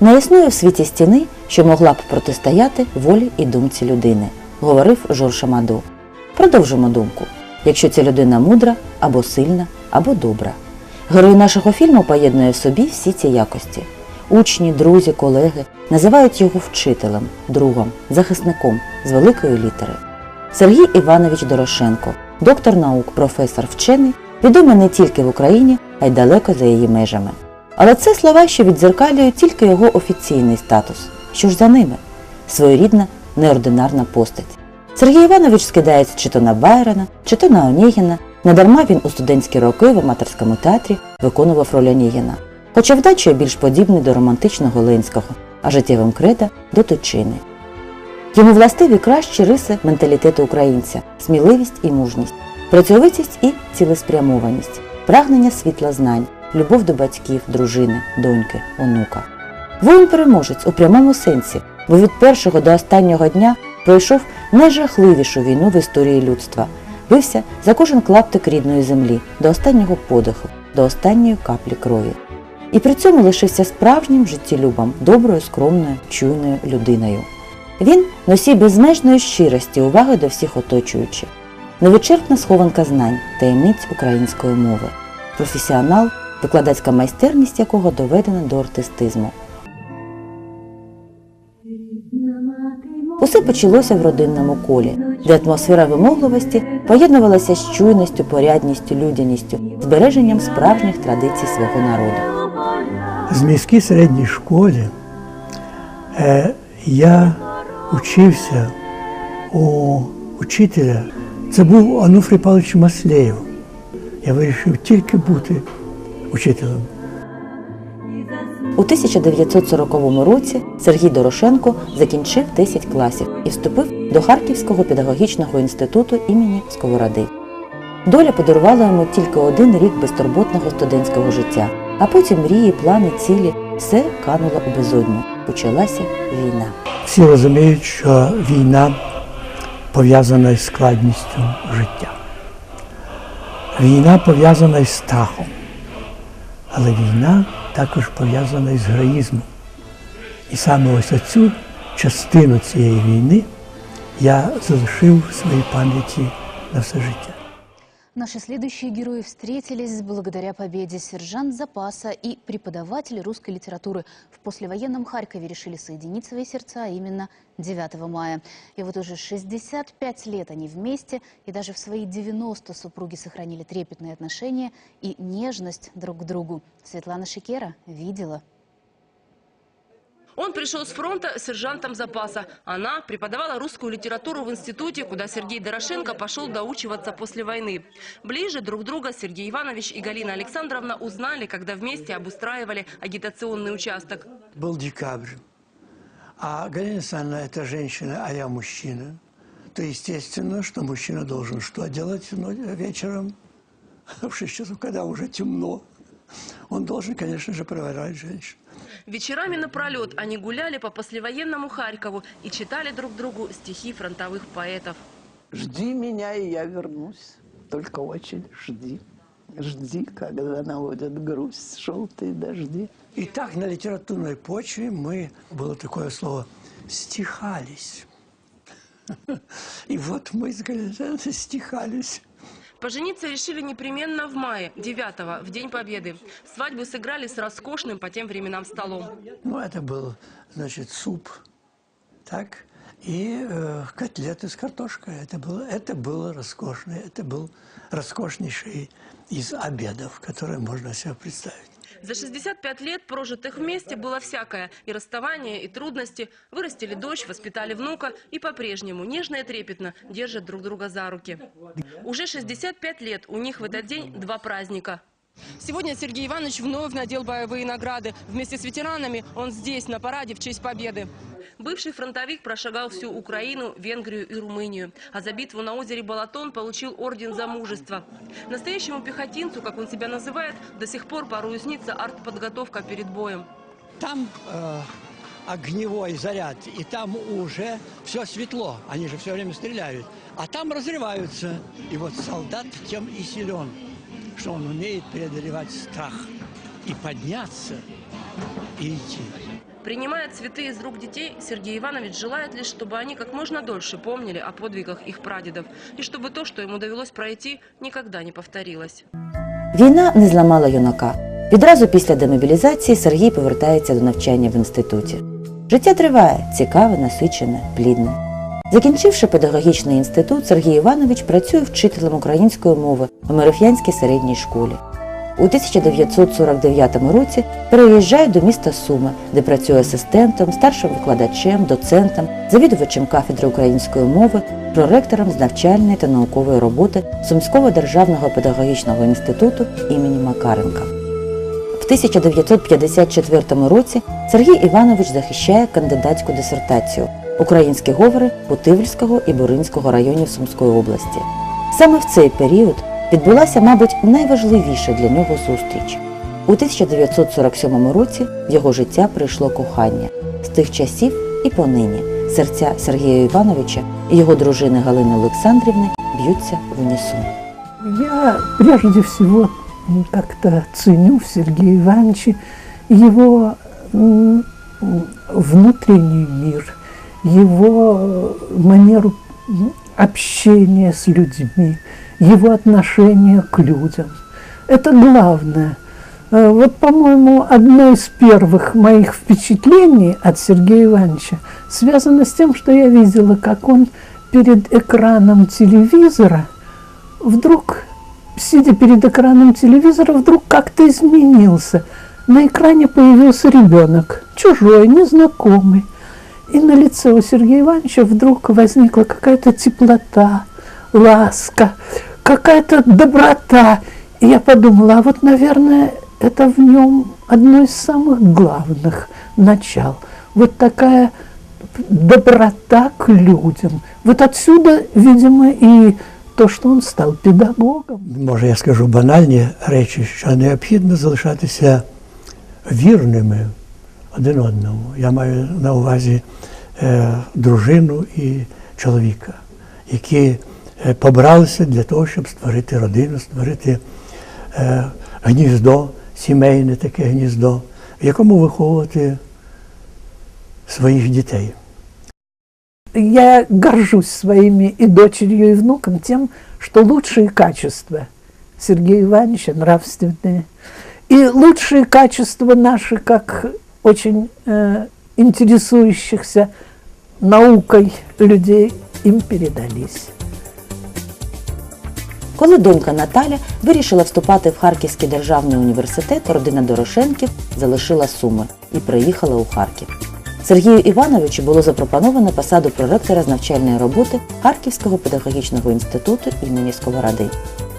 Не існує в світі стіни, що могла б протистояти волі і думці людини, говорив Жорж Амадо. Продовжимо думку. Якщо ця людина мудра, або сильна, або добра. Герой нашого фільму поєднує в собі всі ці якості. Учні, друзі, колеги називають його вчителем, другом, захисником з великої літери. Сергій Іванович Дорошенко, доктор наук, професор, вчений, відомий не тільки в Україні, а й далеко за її межами. Але це слова, що віддзеркалюють тільки його офіційний статус. Що ж за ними? Своєрідна неординарна постать. Сергій Іванович скидається чи то на Байрона, чи то на Онєгіна. Недарма він у студентські роки в аматорському театрі виконував роль Онєгіна. Хоча вдачею більш подібний до романтичного Ленського, а життєвим креда до Тучини. Йому властиві кращі риси менталітету українця, сміливість і мужність, працьовитість і цілеспрямованість, прагнення світла знань, любов до батьків, дружини, доньки, онука. Воїн переможець у прямому сенсі, бо від першого до останнього дня пройшов найжахливішу війну в історії людства, бився за кожен клаптик рідної землі, до останнього подиху, до останньої каплі крові. І при цьому лишився справжнім життєлюбом, доброю, скромною, чуйною людиною. Він носій безмежної щирості, уваги до всіх оточуючих, невичерпна схованка знань, таємниць української мови, професіонал, викладацька майстерність якого доведена до артистизму. Усе почалося в родинному колі, де атмосфера вимогливості поєднувалася з чуйністю, порядністю, людяністю, збереженням справжніх традицій свого народу. В міській середній школі е, я учився у учителя. Це був Ануфрій Павлович Маслєєв. Я вирішив тільки бути учителем. У 1940 році Сергій Дорошенко закінчив 10 класів і вступив до Харківського педагогічного інституту імені Сковороди. Доля подарувала йому тільки один рік безтурботного студентського життя, а потім мрії, плани, цілі все кануло у безодню. Почалася війна. Всі розуміють, що війна пов'язана із складністю життя. Війна пов'язана із страхом. Але війна також пов'язана із героїзмом. І саме ось оцю частину цієї війни я залишив в своїй пам'яті на все життя. Наши следующие герои встретились благодаря победе сержант запаса и преподаватель русской литературы. В послевоенном Харькове решили соединить свои сердца а именно 9 мая. И вот уже 65 лет они вместе, и даже в свои 90 супруги сохранили трепетные отношения и нежность друг к другу. Светлана Шикера видела. Он пришел с фронта сержантом запаса. Она преподавала русскую литературу в институте, куда Сергей Дорошенко пошел доучиваться после войны. Ближе друг друга Сергей Иванович и Галина Александровна узнали, когда вместе обустраивали агитационный участок. Был декабрь, а Галина Александровна – это женщина, а я мужчина. То естественно, что мужчина должен что делать вечером в 6 часов, когда уже темно. Он должен, конечно же, провожать женщину. Вечерами напролет они гуляли по послевоенному Харькову и читали друг другу стихи фронтовых поэтов. Жди меня, и я вернусь. Только очень жди. Жди, когда наводят грусть желтые дожди. И так на литературной почве мы, было такое слово, стихались. И вот мы с Галиной Александровной стихались. Пожениться решили непременно в мае, 9 в День Победы. Свадьбу сыграли с роскошным по тем временам столом. Ну, это был, значит, суп, так, и э, котлеты с картошкой. Это было, это было роскошно, это был роскошнейший из обедов, которые можно себе представить. За 65 лет, прожитых вместе, было всякое. И расставание, и трудности. Вырастили дочь, воспитали внука и по-прежнему нежно и трепетно держат друг друга за руки. Уже 65 лет у них в этот день два праздника. Сегодня Сергей Иванович вновь надел боевые награды. Вместе с ветеранами он здесь, на параде в честь победы. Бывший фронтовик прошагал всю Украину, Венгрию и Румынию. А за битву на озере Балатон получил орден за мужество. Настоящему пехотинцу, как он себя называет, до сих пор порой снится артподготовка перед боем. Там э, огневой заряд, и там уже все светло, они же все время стреляют. А там разрываются. И вот солдат тем и силен, что он умеет преодолевать страх и подняться, и идти. Принимая цветы из рук детей, Сергей Иванович желает лишь, чтобы они как можно дольше помнили о подвигах их прадедов, и чтобы то, что ему довелось пройти, никогда не повторилось. Війна не зламала юнака. Відразу після демобілізації Сергій повертається до навчання в інституті. Життя триває, цікаве, насичене, плідне. Закінчивши педагогічний інститут, Сергій Іванович працює вчителем української мови у Мереф'янській середній школі. У 1949 році переїжджає до міста Суми, де працює асистентом, старшим викладачем, доцентом, завідувачем кафедри української мови, проректором з навчальної та наукової роботи Сумського державного педагогічного інституту імені Макаренка. В 1954 році Сергій Іванович захищає кандидатську дисертацію Українські говори Путивльського і Буринського районів Сумської області. Саме в цей період відбулася, мабуть, найважливіша для нього зустріч. У 1947 році в його життя прийшло кохання. З тих часів і понині серця Сергія Івановича і його дружини Галини Олександрівни б'ються в унісон. Я прежде всего как-то ценю в Сергее Ивановиче его внутренний мир, его э, манеру общения с людьми, его отношение к людям. Это главное. Э, Вот, по-моему, одно из первых моих впечатлений от Сергея Ивановича связано с тем, что я видела, как он перед экраном телевизора вдруг, сидя перед экраном телевизора, вдруг как-то изменился. На экране появился ребенок, чужой, незнакомый. И на лице у Сергея Ивановича вдруг возникла какая-то теплота, ласка, какая-то доброта. И я подумала, а вот, наверное, это в нем одно из самых главных начал. Вот такая доброта к людям. Вот отсюда, видимо, и то, что он стал педагогом. Може, я скажу банальні речі, що необхідно залишатися вірними Один одному. Я маю на увазі е, дружину і чоловіка, які е, побралися для того, щоб створити родину, створити е, гніздо, сімейне таке гніздо, в якому виховувати своїх дітей. Я горжусь своими и дочерью, и внуком тем, что лучшие качества Сергея Ивановича нравственные. И лучшие качества наши, как очень э, интересующихся наукой людей, им передались. Коли донька Наталя вирішила вступати в Харківський державний університет, родина Дорошенків залишила Суми і приїхала у Харків. Сергію Івановичу було запропоновано посаду проректора з навчальної роботи Харківського педагогічного інституту імені Сковороди.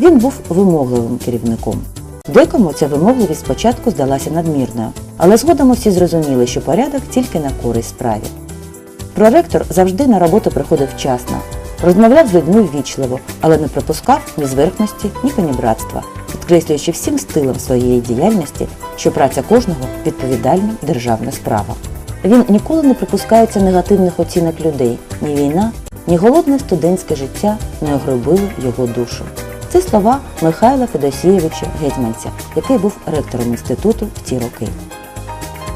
Він був вимогливим керівником. Декому ця вимогливість спочатку здалася надмірною, але згодом усі зрозуміли, що порядок тільки на користь справі. Проректор завжди на роботу приходив вчасно, розмовляв з людьми ввічливо, але не припускав ні зверхності, ні панібратства, підкреслюючи всім стилем своєї діяльності, що праця кожного відповідальна державна справа. Він ніколи не припускається негативних оцінок людей. Ні війна, ні голодне студентське життя не огробили його душу. Це слова Михайла Федосійовича Гетьманця, який був ректором інституту в ті роки.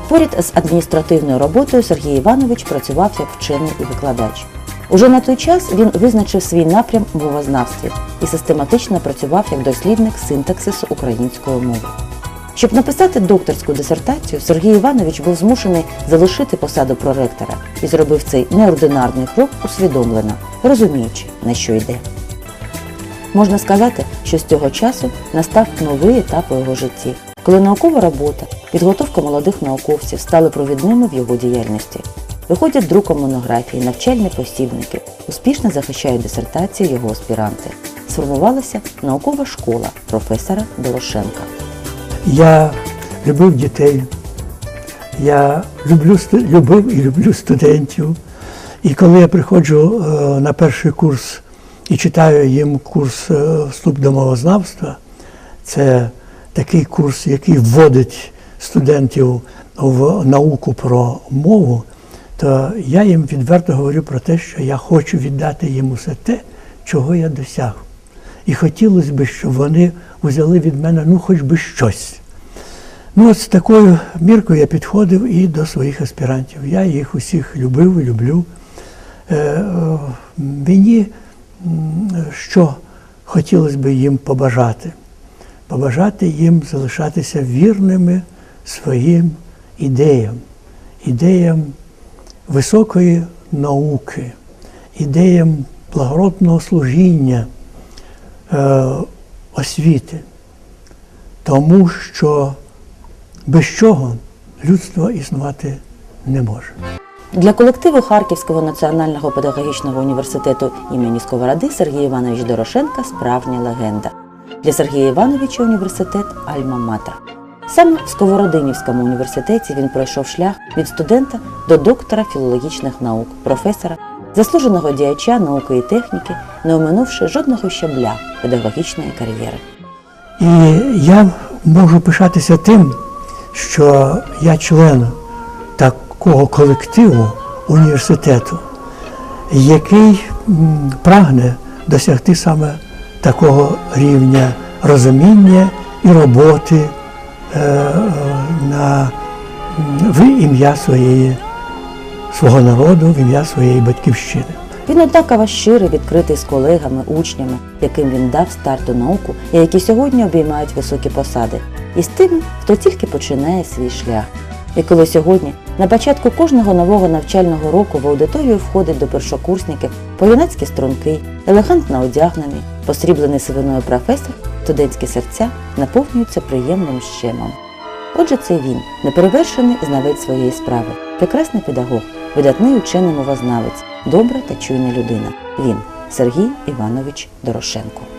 Поряд з адміністративною роботою Сергій Іванович працював як вчений і викладач. Уже на той час він визначив свій напрям мовознавстві і систематично працював як дослідник синтаксису української мови. Щоб написати докторську дисертацію, Сергій Іванович був змушений залишити посаду проректора і зробив цей неординарний крок усвідомлено, розуміючи, на що йде. Можна сказати, що з цього часу настав новий етап у його житті, коли наукова робота, підготовка молодих науковців стали провідними в його діяльності. Виходять друком монографії, навчальні посібники, успішно захищають дисертації його аспіранти. Сформувалася наукова школа професора Дорошенка. Я любив дітей, я люблю, любив і люблю студентів. І коли я приходжу е, на перший курс і читаю їм курс е, вступ до мовознавства, це такий курс, який вводить студентів в науку про мову, то я їм відверто говорю про те, що я хочу віддати їм усе те, чого я досяг. І хотілося б, щоб вони взяли від мене ну хоч би щось. Ну, от з такою міркою я підходив і до своїх аспірантів. Я їх усіх любив люблю. Е, е, мені що хотілося б їм побажати? Побажати їм залишатися вірними своїм ідеям, ідеям високої науки, ідеям благородного служіння, е, освіти. Тому що без чого людство існувати не може. Для колективу Харківського національного педагогічного університету імені Сковороди Сергій Іванович Дорошенка справжня легенда. Для Сергія Івановича університет Альма-Матер. Саме в Сковородинівському університеті він пройшов шлях від студента до доктора філологічних наук, професора, заслуженого діяча науки і техніки, не оминувши жодного щабля педагогічної кар'єри. І я можу пишатися тим, що я член такого колективу університету, який прагне досягти саме такого рівня розуміння і роботи е, е, на, в ім'я своєї, свого народу, в ім'я своєї батьківщини. Він однаково щирий, відкритий з колегами, учнями, яким він дав старт у науку і які сьогодні обіймають високі посади, і з тими, хто тільки починає свій шлях. І коли сьогодні, на початку кожного нового навчального року в аудиторію входить до першокурсників по-юнацьки стрункий, елегантно одягнений, посріблений сивиною професор, студентські серця наповнюються приємним щемом. Отже, це він, неперевершений знавець своєї справи, прекрасний педагог, видатний учений мовознавець, добра та чуйна людина. Він Сергій Іванович Дорошенко.